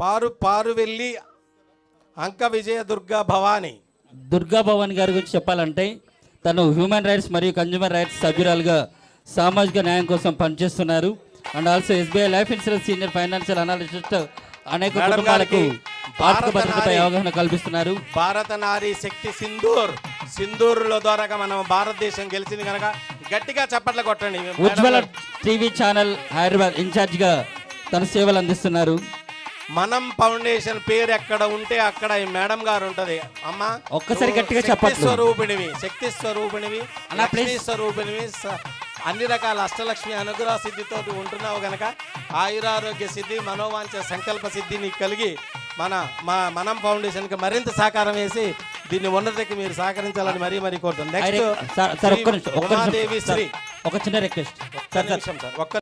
పారు పారు వెళ్ళి అంక విజయ దుర్గా భవాని. దుర్గా భవాని గారి గురించి చెప్పాలంటే తను హ్యూమన్ రైట్స్ మరియు కన్జ్యూమర్ రైట్స్ సభ్యురాలుగా సామాజిక న్యాయం కోసం పనిచేస్తున్నారు. And also SBI life insurance senior financial analyst అనేక కుటుంబాలకు ఆర్థిక భద్రతపై అవగాహన కల్పిస్తున్నారు. భారత నారీ శక్తి సింధూర్ సింధూర్లో ద్వారా మనం భారతదేశం గెలిచింది కనుక గట్టిగా చప్పట్లు కొట్టండి. ఉజ్వల. టీవీ ఛానల్ హైదరాబాద్ ఇన్ఛార్జిగా తన సేవలు అందిస్తున్నారు. మనం ఫౌండేషన్ పేరు ఎక్కడ ఉంటే అక్కడ ఈ మేడం గారు ఉంటది. అమ్మా ఒక్కసారి గట్టిగా శక్తి చెప్పట్లు. స్వరూపిణివి శక్తి స్వరూపిణివి లక్ష్మీ. స్వరూపిణివి అన్ని రకాల అష్టలక్ష్మి అనుగ్రహ సిద్ధితో ఉంటున్నావు గనక ఆయురారోగ్య సిద్ధి మనోవాంఛ సంకల్ప సిద్ధి నీకు కలిగి మన మా మనం ఫౌండేషన్కి మరింత సహకారం వేసి దీన్ని ఉన్నతికి మీరు సహకరించాలని మరీ మరీ సార్ నెక్స్ట్ శ్రీ ఒక చిన్న రిక్వెస్ట్. ఒక్క నిమిషం సార్ ఒక్క